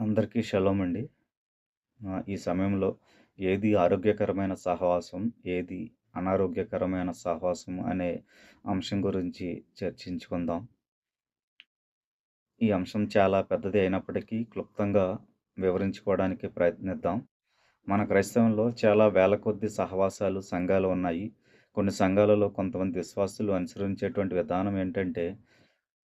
అందరికీ షలోమ్ అండి. ఈ సమయంలో ఏది ఆరోగ్యకరమైన సహవాసం, ఏది అనారోగ్యకరమైన సహవాసం అనే అంశం గురించి చర్చించుకుందాం. ఈ అంశం చాలా పెద్దది అయినప్పటికీ క్లుప్తంగా వివరించుకోవడానికి ప్రయత్నిద్దాం. మన క్రైస్తవంలో చాలా వేల కొద్ది సహవాసాలు, సంఘాలు ఉన్నాయి. కొన్ని సంఘాలలో కొంతమంది విశ్వాసులు అనుసరించేటువంటి విధానం ఏంటంటే,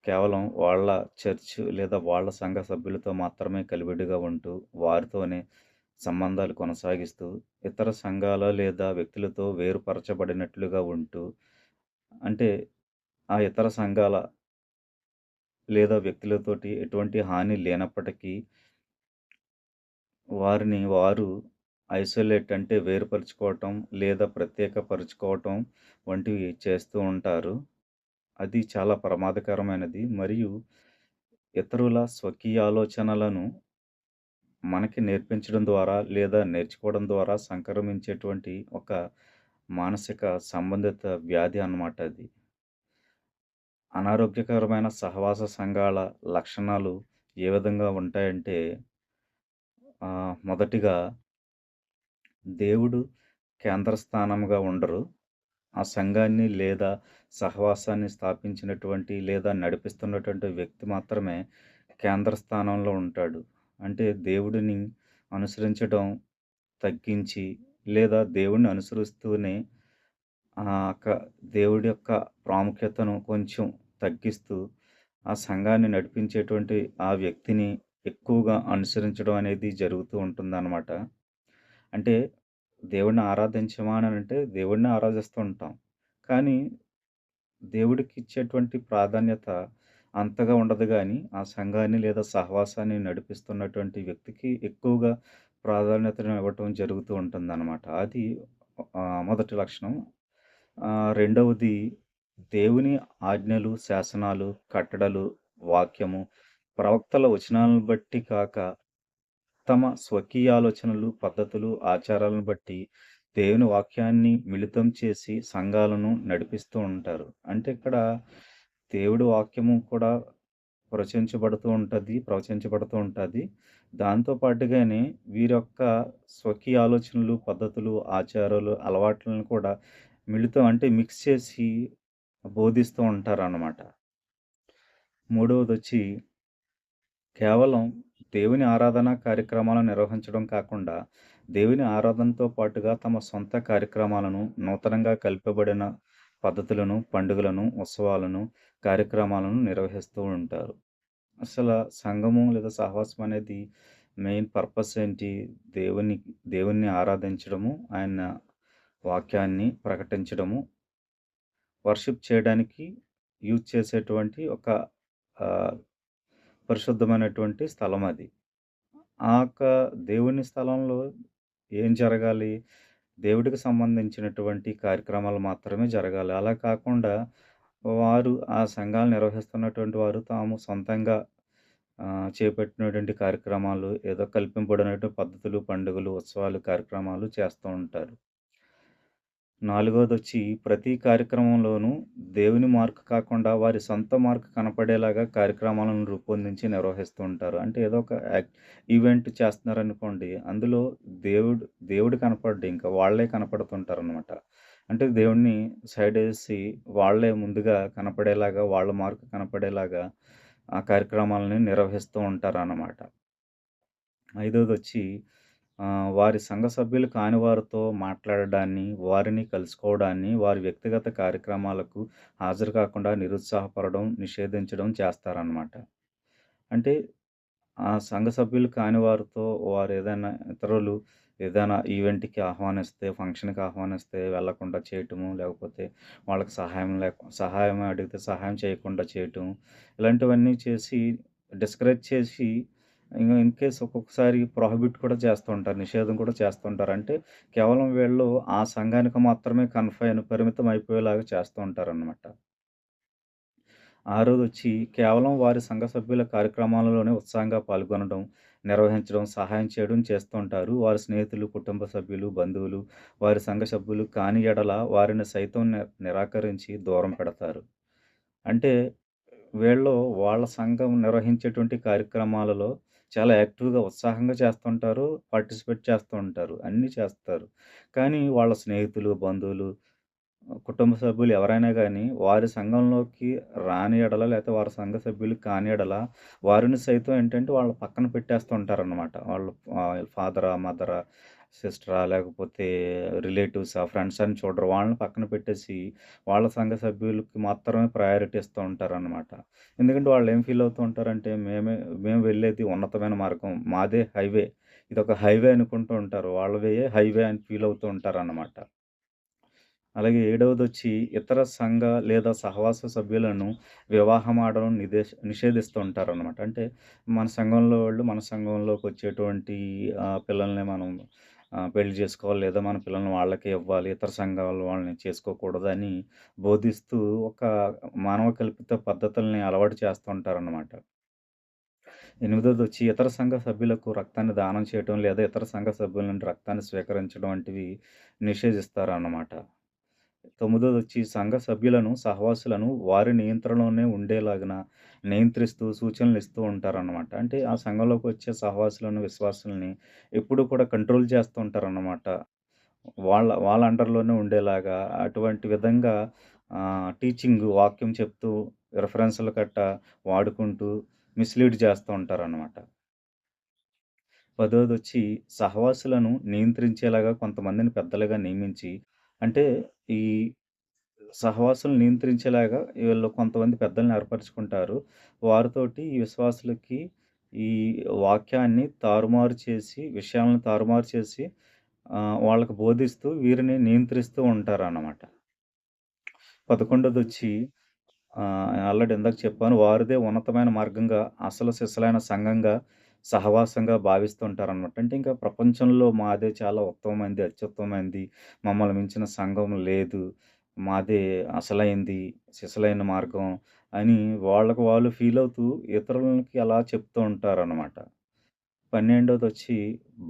కేవలం వాళ్ళ చర్చ్ లేదా వాళ్ళ సంఘ సభ్యులతో మాత్రమే కలివిడిగా ఉంటూ, వారితోనే సంబంధాలు కొనసాగిస్తూ, ఇతర సంఘాల లేదా వ్యక్తులతో వేరుపరచబడినట్లుగా ఉంటూ, అంటే ఆ ఇతర సంఘాల లేదా వ్యక్తులతోటి ఎటువంటి హాని లేనప్పటికీ వారిని వారు ఐసోలేట్ అంటే వేరుపరుచుకోవటం లేదా ప్రత్యేకపరుచుకోవటం వంటివి చేస్తూ ఉంటారు. అది చాలా ప్రమాదకరమైనది. మరియు ఇతరుల స్వకీయ ఆలోచనలను మనకి నేర్పించడం ద్వారా లేదా నేర్చుకోవడం ద్వారా సంక్రమించేటువంటి ఒక మానసిక సంబంధిత వ్యాధి అన్నమాట అది. అనారోగ్యకరమైన సహవాస సంఘాల లక్షణాలు ఏ విధంగా ఉంటాయంటే మొదటిగా దేవుడు కేంద్రస్థానంగా ఉండరు. ఆ సంఘాన్ని లేదా సహవాసాన్ని స్థాపించినటువంటి లేదా నడిపిస్తున్నటువంటి వ్యక్తి మాత్రమే కేంద్ర స్థానంలో ఉంటాడు. అంటే దేవుడిని అనుసరించడం తగ్గించి లేదా దేవుడిని అనుసరిస్తూనే ఆ దేవుడి యొక్క ప్రాముఖ్యతను కొంచెం తగ్గిస్తూ, ఆ సంఘాన్ని నడిపించేటువంటి ఆ వ్యక్తిని ఎక్కువగా అనుసరించడం అనేది జరుగుతూ ఉంటుందన్నమాట. అంటే దేవుడిని ఆరాధించమా అంటే దేవుణ్ణి ఆరాధిస్తూ ఉంటాం. కానీ దేవుడికి ఇచ్చేటువంటి ప్రాధాన్యత అంతగా ఉండదు కానీ ఆ సంఘాన్ని లేదా సహవాసాన్ని నడిపిస్తున్నటువంటి వ్యక్తికి ఎక్కువగా ప్రాధాన్యతను ఇవ్వటం జరుగుతూ ఉంటుంది అనమాట అది మొదటి లక్షణం. రెండవది దేవుని ఆజ్ఞలు, శాసనాలు, కట్టడలు, వాక్యము, ప్రవక్తల వచనాలను బట్టి కాక, తమ స్వకీయ ఆలోచనలు, పద్ధతులు, ఆచారాలను బట్టి దేవుని వాక్యాన్ని మిళితం చేసి సంఘాలను నడిపిస్తూ ఉంటారు. అంటే ఇక్కడ దేవుడి వాక్యము కూడా ప్రవచించబడుతూ ఉంటుంది ప్రవచించబడుతూ ఉంటుంది దాంతో పాటుగానే వీరి యొక్క స్వకీయ ఆలోచనలు, పద్ధతులు, ఆచారాలు, అలవాట్లను కూడా మిళితం అంటే మిక్స్ చేసి బోధిస్తూ ఉంటారన్నమాట. మూడవదొచ్చి కేవలం దేవుని ఆరాధన కార్యక్రమాలను నిర్వహించడం కాకుండా, దేవుని ఆరాధనతో పాటుగా తమ సొంత కార్యక్రమాలను, నూతనంగా కల్పబడిన పద్ధతులను, పండుగలను, ఉత్సవాలను, కార్యక్రమాలను నిర్వహిస్తూ ఉంటారు. అసల సంఘము లేదా సహవాసం అనేది మెయిన్ పర్పస్ ఏంటి? దేవుని దేవుణ్ణి ఆరాధించడము, ఆయన వాక్యాన్ని ప్రకటించడము, వర్షిప్ చేయడానికి యూజ్ చేసేటువంటి ఒక పరిశుద్ధమైనటువంటి స్థలం అది. ఆ యొక్క దేవుని స్థలంలో ఏం జరగాలి? దేవుడికి సంబంధించినటువంటి కార్యక్రమాలు మాత్రమే జరగాలి. అలా కాకుండా వారు ఆ సంఘాలు నిర్వహిస్తున్నటువంటి వారు తాము సొంతంగా చేపట్టినటువంటి కార్యక్రమాలు ఏదో కల్పింపబడినటువంటి పద్ధతులు, పండుగలు, ఉత్సవాలు, కార్యక్రమాలు చేస్తూ ఉంటారు. నాలుగోది వచ్చి ప్రతి కార్యక్రమంలోనూ దేవుని మార్క్ కాకుండా వారి సొంత మార్క్ కనపడేలాగా కార్యక్రమాలను రూపొందించి నిర్వహిస్తూ ఉంటారు. అంటే ఏదో ఒక యాక్ట్ ఈవెంట్ చేస్తున్నారనుకోండి, అందులో దేవుడు దేవుడు కనపడడు ఇంకా వాళ్ళే కనపడుతుంటారనమాట. అంటే దేవుడిని వేసి వాళ్ళే ముందుగా కనపడేలాగా, వాళ్ళ మార్క్ కనపడేలాగా ఆ కార్యక్రమాలని నిర్వహిస్తూ ఉంటారు అన్నమాట ఐదోది వచ్చి వారి సంఘ సభ్యులు కాని వారితో మాట్లాడడాన్ని, వారిని కలుసుకోవడాన్ని, వారి వ్యక్తిగత కార్యక్రమాలకు హాజరు కాకుండా నిరుత్సాహపడడం, నిషేధించడం చేస్తారన్నమాట. అంటే ఆ సంఘ సభ్యులు కాని వారితో వారు ఏదైనా ఇతరులు ఏదైనా ఈవెంట్‌కి ఆహ్వానిస్తే, ఫంక్షన్‌కి ఆహ్వానిస్తే వెళ్ళకుండా చేయటము, లేకపోతే వాళ్ళకి సహాయం లేక సహాయం అడిగితే సహాయం చేయకుండా చేయటం, ఇలాంటివన్నీ చేసి డిస్కరేజ్ చేసి ఇంకా ఇన్ కేస్ ఒక్కొక్కసారి ప్రొహిబిట్ కూడా చేస్తూ ఉంటారు. నిషేధం కూడా చేస్తూ ఉంటారు. అంటే కేవలం వీళ్ళు ఆ సంఘానికి మాత్రమే కన్‌ఫైన్ పరిమితం అయిపోయేలాగా చేస్తూ ఉంటారన్నమాట. ఆరోదొచ్చి కేవలం వారి సంఘ సభ్యుల కార్యక్రమాలలోనే ఉత్సాహంగా పాల్గొనడం, నిర్వహించడం, సహాయం చేయడం చేస్తూ ఉంటారు. వారి స్నేహితులు, కుటుంబ సభ్యులు, బంధువులు వారి సంఘ సభ్యులు కాని ఎడల వారిని సైతం నిరాకరించి దూరం పెడతారు. అంటే వీళ్ళు వాళ్ళ సంఘం నిర్వహించేటువంటి కార్యక్రమాలలో చాలా యాక్టివ్‌గా, ఉత్సాహంగా చేస్తుంటారు. పార్టిసిపేట్ చేస్తూ ఉంటారు. అన్నీ చేస్తారు. కానీ వాళ్ళ స్నేహితులు, బంధువులు, కుటుంబ సభ్యులు ఎవరైనా కానీ వారి సంఘంలోకి రాని యెడల వారి సంఘ సభ్యులు కాని వారిని సైతం ఏంటంటే వాళ్ళ పక్కన పెట్టేస్తూ ఉంటారనమాట. వాళ్ళు ఫాదరా, మదరా, సిస్టరా లేకపోతే రిలేటివ్స్ ఆ ఫ్రెండ్స్ అని చూడరు. వాళ్ళని పక్కన పెట్టేసి వాళ్ళ సంఘ సభ్యులకి మాత్రమే ప్రయారిటీ ఇస్తూ ఉంటారనమాట. ఎందుకంటే వాళ్ళు ఏం ఫీల్ అవుతూ ఉంటారంటే మేమే మేము వెళ్ళేది ఉన్నతమైన మార్గం. మాదే హైవే. ఇది ఒక హైవే అనుకుంటూ ఉంటారు. వాళ్ళవే హైవే అని ఫీల్ అవుతూ ఉంటారనమాట. అలాగే ఏడవది వచ్చి ఇతర సంఘ లేదా సహవాస సభ్యులను వివాహం ఆడడం నిదే నిషేధిస్తూ ఉంటారనమాట. అంటే మన సంఘంలో వాళ్ళు మన సంఘంలోకి వచ్చేటువంటి పిల్లల్ని మనం పెళ్ళి చేసుకోవాలి లేదా మన పిల్లల్ని వాళ్ళకే ఇవ్వాలి. ఇతర సంఘాల వాళ్ళని చేసుకోకూడదని బోధిస్తూ ఒక మానవ కల్పిత పద్ధతుల్ని అలవాటు చేస్తుంటారన్నమాట ఉంటారనమాట. ఎనిమిదోదొచ్చి ఇతర సంఘ సభ్యులకు రక్తాన్ని దానం చేయటం లేదా ఇతర సంఘ సభ్యుల నుండి రక్తాన్ని స్వీకరించడం వంటివి నిషేధిస్తారన్నమాట. తొమ్మిదోది వచ్చి సంఘ సభ్యులను, సహవాసులను వారి నియంత్రణలోనే ఉండేలాగిన నియంత్రిస్తూ సూచనలు ఇస్తూ ఉంటారన్నమాట. అంటే ఆ సంఘంలోకి వచ్చే సహవాసులను, విశ్వాసుల్ని ఎప్పుడూ కూడా కంట్రోల్ చేస్తూ ఉంటారన్నమాట. వాళ్ళ వాళ్ళ అండర్‌లోనే ఉండేలాగా అటువంటి విధంగా టీచింగ్ వాక్యం చెప్తూ రిఫరెన్స్‌లు కట్ట వాడుకుంటూ మిస్‌లీడ్ చేస్తూ ఉంటారన్నమాట. పదోదొచ్చి సహవాసులను నియంత్రించేలాగా కొంతమందిని పెద్దలుగా నియమించి అంటే ఈ సహవాసులను నియంత్రించేలాగా వీళ్ళు కొంతమంది పెద్దల్ని ఏర్పరచుకుంటారు. వారితోటి ఈ విశ్వాసులకి ఈ వాక్యాన్ని తారుమారు చేసి, విషయాలను తారుమారు చేసి వాళ్ళకు బోధిస్తూ వీరిని నియంత్రిస్తూ ఉంటారన్నమాట. పదకొండోది వచ్చి ఆల్రెడీ ఇందాక చెప్పాను. వారిదే ఉన్నతమైన మార్గంగా అసలు సిసలైన సంఘంగా, సహవాసంగా భావిస్తుంటారనమాట అంటే ఇంకా ప్రపంచంలో మాదే చాలా ఉత్తమమైంది అత్యుత్తమైంది మమ్మల్ని మించిన సంఘం లేదు. మాదే అసలైంది, సిసలైన మార్గం అని వాళ్ళకు వాళ్ళు ఫీల్ అవుతూ ఇతరులకి అలా చెప్తూ ఉంటారనమాట. పన్నెండోది వచ్చి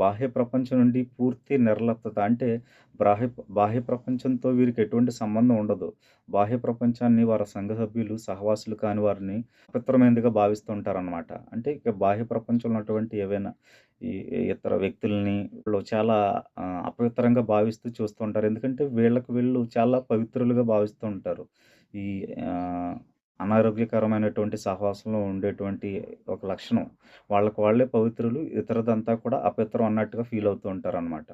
బాహ్య ప్రపంచం నుండి పూర్తి నిర్లిప్తత. అంటే బాహ్య బాహ్య ప్రపంచంతో వీరికి ఎటువంటి సంబంధం ఉండదు. బాహ్య ప్రపంచాన్ని వారి సంఘ సభ్యులు, సహవాసులు కాని వారిని అపవిత్రమైనదిగా భావిస్తూ ఉంటారనమాట. అంటే ఇక బాహ్య ప్రపంచంలో ఉన్నటువంటి ఏవైనా ఈ ఇతర వ్యక్తుల్ని వీళ్ళు చాలా అపవిత్రంగా భావిస్తూ చూస్తూ ఉంటారు. ఎందుకంటే వీళ్ళకి వీళ్ళు చాలా పవిత్రులుగా భావిస్తూ ఉంటారు. ఈ అనారోగ్యకరమైనటువంటి సహవాసంలో ఉండేటువంటి ఒక లక్షణం. వాళ్ళకు వాళ్ళే పవిత్రులు. ఇతరదంతా కూడా అపవిత్రం అన్నట్టుగా ఫీల్ అవుతూ ఉంటారనమాట.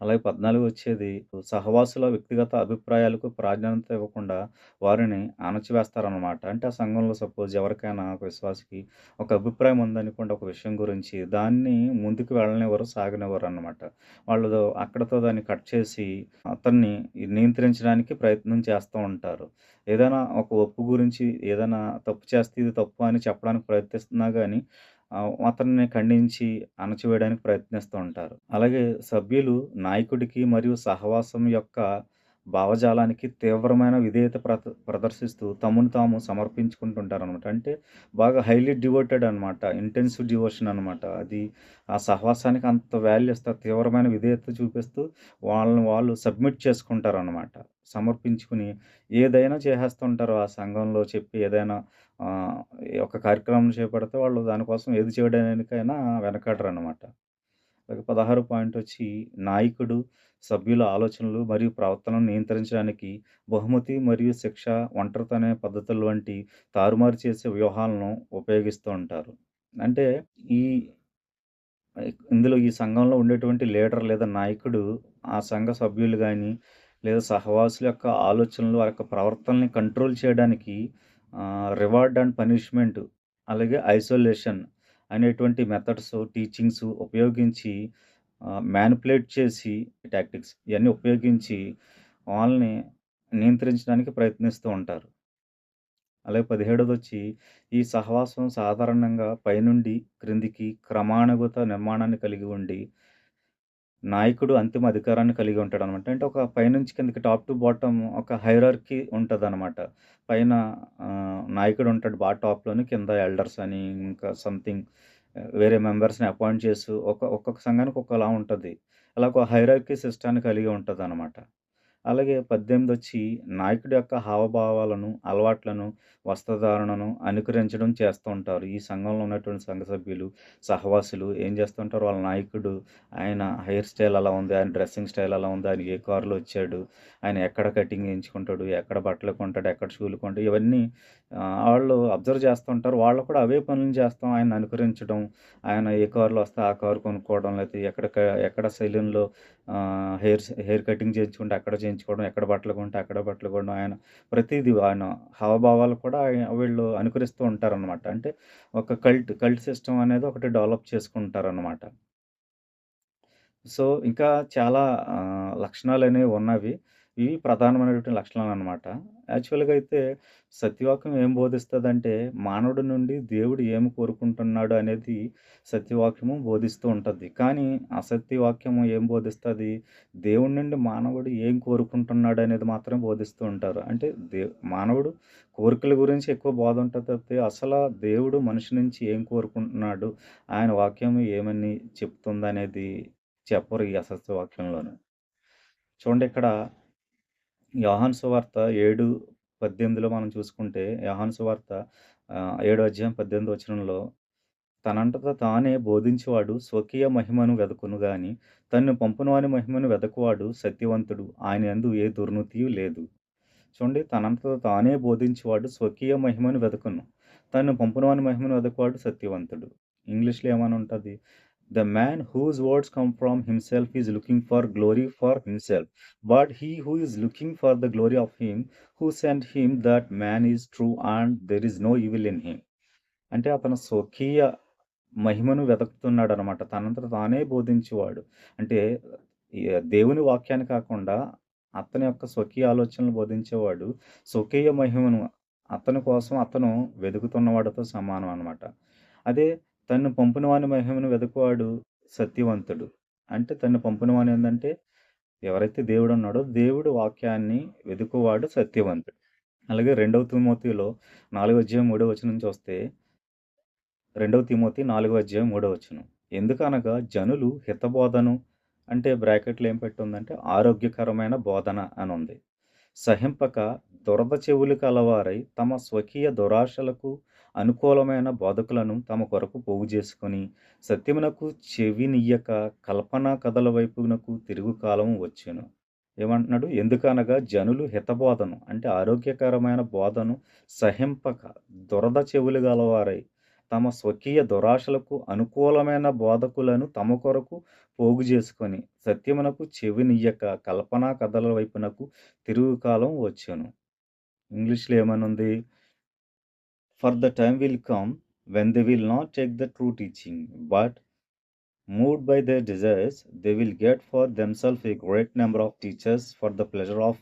అలాగే 14 వచ్చేది సహవాసుల వ్యక్తిగత అభిప్రాయాలకు ప్రాధాన్యత ఇవ్వకుండా వారిని అణచివేస్తారనమాట. అంటే ఆ సంఘంలో సపోజ్ ఎవరికైనా ఒక విశ్వాసకి ఒక అభిప్రాయం ఉందనుకోండి ఒక విషయం గురించి, దాన్ని ముందుకు వెళ్ళనివ్వరు, సాగనివ్వరనమాట. వాళ్ళు అక్కడతో దాన్ని కట్ చేసి అతన్ని నియంత్రించడానికి ప్రయత్నం చేస్తూ ఉంటారు. ఏదైనా ఒక ఒప్పు గురించి ఏదైనా తప్పు చేస్తే ఇది తప్పు అని చెప్పడానికి ప్రయత్నిస్తున్నా కానీ అతన్ని ఖండించి అణచివేయడానికి ప్రయత్నిస్తూ ఉంటారు. అలాగే సభ్యులు నాయకుడికి మరియు సహవాసం యొక్క భావజాలానికి తీవ్రమైన విధేయత ప్రద ప్రదర్శిస్తూ తమను తాము సమర్పించుకుంటుంటారనమాట. అంటే బాగా హైలీ డివోటెడ్ అనమాట. ఇంటెన్సివ్ డివోషన్ అనమాట. అది ఆ సహవాసానికి అంత వాల్యూ ఇస్తారు. తీవ్రమైన విధేయత చూపిస్తూ వాళ్ళని వాళ్ళు సబ్మిట్ చేసుకుంటారనమాట. సమర్పించుకుని ఏదైనా చేసేస్తుంటారు. ఆ సంఘంలో చెప్పి ఏదైనా ఒక కార్యక్రమం చేపడితే వాళ్ళు దానికోసం ఏది చేయడానికైనా వెనకాడరు అనమాట 16 పాయింట్ వచ్చి నాయకుడు సభ్యుల ఆలోచనలు మరియు ప్రవర్తనను నియంత్రించడానికి బహుమతి మరియు శిక్ష, ఒంటరితనే అనే పద్ధతులు వంటి తారుమారు చేసే వ్యూహాలను ఉపయోగిస్తూ ఉంటారు. అంటే ఈ ఇందులో ఈ సంఘంలో ఉండేటువంటి లీడర్ లేదా నాయకుడు ఆ సంఘ సభ్యులు కానీ లేదా సహవాసుల యొక్క ఆలోచనలు, వారి యొక్క ప్రవర్తనని కంట్రోల్ చేయడానికి రివార్డ్ అండ్ పనిష్మెంట్ అలాగే ఐసోలేషన్ అనేటువంటి మెథడ్స్, టీచింగ్స్ ఉపయోగించి మ్యానిపులేట్ చేసి టాక్టిక్స్ ఇవన్నీ ఉపయోగించి వాళ్ళని నియంత్రించడానికి ప్రయత్నిస్తూ ఉంటారు. అలాగే 17దొచ్చి ఈ సహవాసం సాధారణంగా పైనుండి క్రిందికి క్రమానుగత నిర్మాణాన్ని కలిగి ఉండి నాయకుడు అంతిమ అధికారాన్ని కలిగి ఉంటాడనమాట. అంటే ఒక పైనుంచి కిందకి టాప్ టు బాటమ్ ఒక హైరార్కీ అనమాట పైన నాయకుడు ఉంటాడు బాగా టాప్‌లోని కింద ఎల్డర్స్ అని ఇంకా సంథింగ్ వేరే మెంబర్స్‌ని అపాయింట్ చేస్తూ ఒక ఒక్కొక్క సంఘానికి ఒకలా ఉంటుంది అలా ఒక హైరార్కీ సిస్టాన్ని కలిగి ఉంటదనమాట. అలాగే 18 వచ్చి నాయకుడి యొక్క హావభావాలను, అలవాట్లను, వస్త్రధారణను అనుకరించడం చేస్తూ ఉంటారు. ఈ సంఘంలో ఉన్నటువంటి సంఘ సభ్యులు, సహవాసులు ఏం చేస్తుంటారు వాళ్ళ నాయకుడు ఆయన హెయిర్ స్టైల్ అలా ఉంది, ఆయన డ్రెస్సింగ్ స్టైల్ అలా ఉంది, ఆయన ఏ కారులో వచ్చాడు, ఆయన ఎక్కడ కటింగ్ చేయించుకుంటాడు, ఎక్కడ బట్టలు కొంటాడు, ఎక్కడ షూలు కొంటాడు ఇవన్నీ వాళ్ళు అబ్జర్వ్ చేస్తుంటారు. వాళ్ళు కూడా అవే పనులు చేస్తాం ఆయన అనుకరించడం, ఆయన ఏ కారులో వస్తే ఆ కారు కొనుక్కోవడం, లేకపోతే ఎక్కడ ఎక్కడ సెలూన్‌లో హెయిర్ హెయిర్ కటింగ్ చేయించుకుంటే అక్కడ చేయించుకోవడం, ఎక్కడ బట్టలు కొంటే అక్కడ బట్టలు కొనడం, ఆయన ప్రతిదీ ఆయన హావభావాలు కూడా వీళ్ళు అనుకరిస్తూ ఉంటారనమాట. అంటే ఒక కల్ట్, కల్ట్ సిస్టమ్ అనేది ఒకటి డెవలప్ చేసుకుంటారనమాట. సో, ఇంకా చాలా లక్షణాలు అనేవి ఉన్నవి. ఇవి ప్రధానమైనటువంటి లక్షణాలు అనమాట యాక్చువల్‌గా అయితే సత్యవాక్యం ఏం బోధిస్తుందంటే మానవుడి నుండి దేవుడు ఏమి కోరుకుంటున్నాడు అనేది సత్యవాక్యము బోధిస్తూ ఉంటుంది. కానీ అసత్యవాక్యము ఏం బోధిస్తుంది? దేవుడి నుండి మానవుడు ఏం కోరుకుంటున్నాడు అనేది మాత్రమే బోధిస్తూ ఉంటారు. అంటే దే మానవుడు కోరికల గురించి ఎక్కువ బోధ ఉంటుంది తప్పితే, అసలు దేవుడు మనిషి నుంచి ఏం కోరుకుంటున్నాడు, ఆయన వాక్యం ఏమని చెప్తుందనేది చెప్పరు ఈ అసత్యవాక్యంలోను. చూడండి ఇక్కడ యోహాను సువార్త 7:18లో మనం చూసుకుంటే యోహాను సువార్త ఏడు అధ్యాయం 18 వచనంలో తనంతట తానే బోధించేవాడు స్వకీయ మహిమను వెదకును గాని, తన్ను పంపునవాని మహిమను వెదకువాడు సత్యవంతుడు. ఆయన ఎందు ఏ దుర్నీతి లేదు. చూడండి తనంతట తానే బోధించేవాడు స్వకీయ మహిమను వెదకును. తను పంపునవాని మహిమను వెదకువాడు సత్యవంతుడు. ఇంగ్లీష్‌లో ఏమని ఉంటుంది the man whose words come from himself is looking for glory for himself. But he who is looking for the glory of him who sent him that man is true and there is no evil in him. అంటే అతను స్వకీయ మహిమను వెతుకుతున్నాడనమాట. తనంతట తానే బోధించేవాడు. అంటే దేవుని వాక్యాన్ని కాకుండా అతని యొక్క స్వకీయ ఆలోచనలు బోధించేవాడు స్వకీయ మహిమను అతని కోసం అతను వెతుకుతున్నవాడితో సమానం అనమాట. అదే తను పంపినవాని మహిమను వెదకువాడు సత్యవంతుడు. అంటే తను పంపినవాని ఏంటంటే ఎవరైతే దేవుడు ఉన్నాడో దేవుడు వాక్యాన్ని వెదుకువాడు సత్యవంతుడు. అలాగే రెండవ తిమోతిలో నాలుగో అధ్యాయం మూడో వచనం చూస్తే రెండవ తిమోతి నాలుగో అధ్యాయం మూడో వచనం. ఎందుకనగా జనులు హితబోధను అంటే బ్రాకెట్లు ఏం పెట్టుందంటే ఆరోగ్యకరమైన బోధన అని ఉంది సహింపక దురద చెవులు కలవారై తమ స్వకీయ దురాశలకు అనుకూలమైన బోధకులను తమ కొరకు పోగు చేసుకొని సత్యమునకు చెవినియ్యక కల్పనా కథల వైపునకు తిరుగు కాలం వచ్చాను ఏమంటున్నాడు? ఎందుకనగా జనులు హితబోధను అంటే ఆరోగ్యకరమైన బోధను సహింపక దురద చెవులు గలవారై తమ స్వకీయ దురాశలకు అనుకూలమైన బోధకులను తమ కొరకు పోగు చేసుకొని సత్యమునకు చెవినియ్యక కల్పనా కథల వైపునకు తిరుగు కాలం వచ్చాను ఇంగ్లీష్‌లో ఏమనుంది? For the time will come when they will not take the true teaching but moved by their desires they will get for themselves a great number of teachers for the pleasure of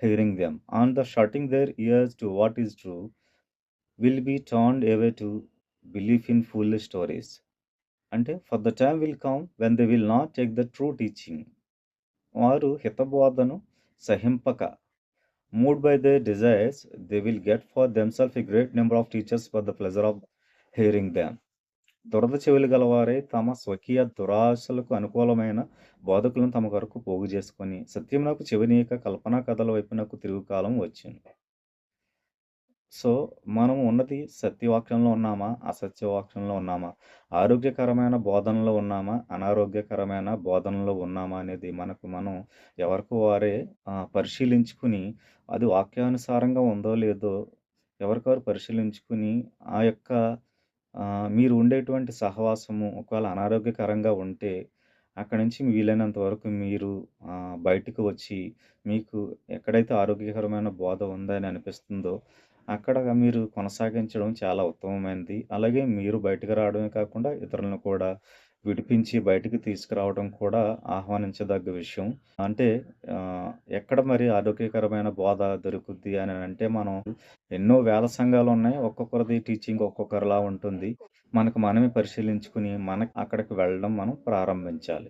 hearing them, and the shutting their ears to what is true will be turned away to belief in foolish stories. అంటే for the time will come when they will not take the true teaching. వారు హితబోధను సహింపక Moved by their desires they will get for themselves a great number of teachers for the pleasure of hearing them. దురద చెవులు గలవారే తమ స్వకీయ దురాశలకు అనుకూలమైన బోధకులను తమ కొరకు పోగుజేసుకొని, సత్యమునకు చెవినీయక కల్పనా కథల వైపునకు తిరుగు కాలం వచ్చింది సో, మనం ఉన్నది సత్యవాక్యంలో ఉన్నామా? అసత్యవాక్యంలో ఉన్నామా? ఆరోగ్యకరమైన బోధనలో ఉన్నామా? అనారోగ్యకరమైన బోధనలో ఉన్నామా? అనేది మనకు మనం ఎవరికి వారే పరిశీలించుకుని అది వాక్యానుసారంగా ఉందో లేదో ఎవరికి వారు పరిశీలించుకుని ఆ యొక్క మీరు ఉండేటువంటి సహవాసము ఒకవేళ అనారోగ్యకరంగా ఉంటే అక్కడి నుంచి వీలైనంత వరకు మీరు బయటకు బయటికి వచ్చి మీకు ఎక్కడైతే ఆరోగ్యకరమైన బోధ ఉందని అనిపిస్తుందో అక్కడ మీరు కొనసాగించడం చాలా ఉత్తమమైనది. అలాగే మీరు బయటకు రావడమే కాకుండా ఇతరులను కూడా విడిపించి బయటికి తీసుకురావడం కూడా ఆహ్వానించదగ్గ విషయం. అంటే ఎక్కడ మరి ఆరోగ్యకరమైన బోధ దొరుకుద్ది అని అంటే మనం ఎన్నో వేల సంఘాలు ఉన్నాయి ఒక్కొక్కరిది టీచింగ్ ఒక్కొక్కరిలా ఉంటుంది. మనకు మనమే పరిశీలించుకుని మన అక్కడికి వెళ్ళడం మనం ప్రారంభించాలి.